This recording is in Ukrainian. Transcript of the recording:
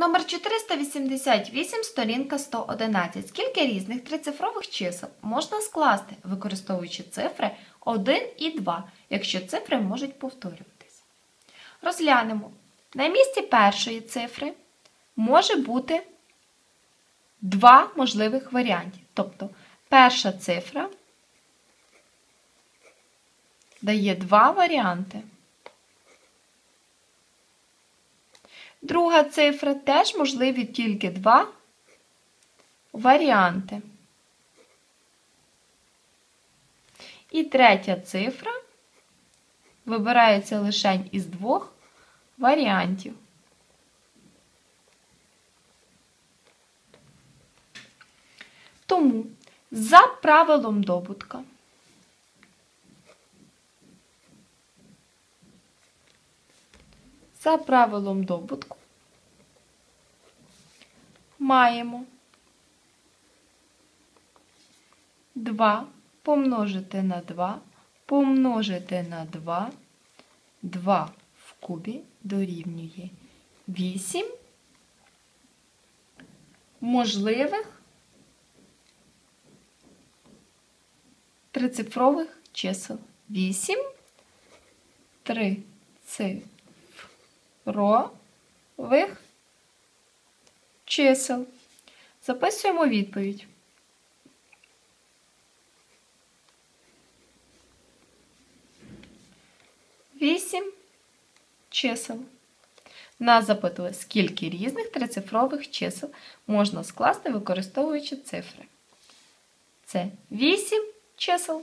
Номер 488, сторінка 111. Скільки різних трицифрових чисел можна скласти, використовуючи цифри 1 і 2, якщо цифри можуть повторюватися? Розглянемо. На місці першої цифри може бути два можливих варіанти. Тобто перша цифра дає два варіанти. Друга цифра теж можливі тільки два варіанти. І третя цифра вибирається лише із двох варіантів. Тому за правилом добутка За правилом добутку маємо 2 помножити на 2, помножити на 2, 2 в кубі дорівнює 8 можливих трицифрових чисел. 8 трицифрових рових чисел. Записуємо відповідь. Вісім чисел. Нас запитали, скільки різних трицифрових чисел можна скласти, використовуючи цифри. Це 8 чисел.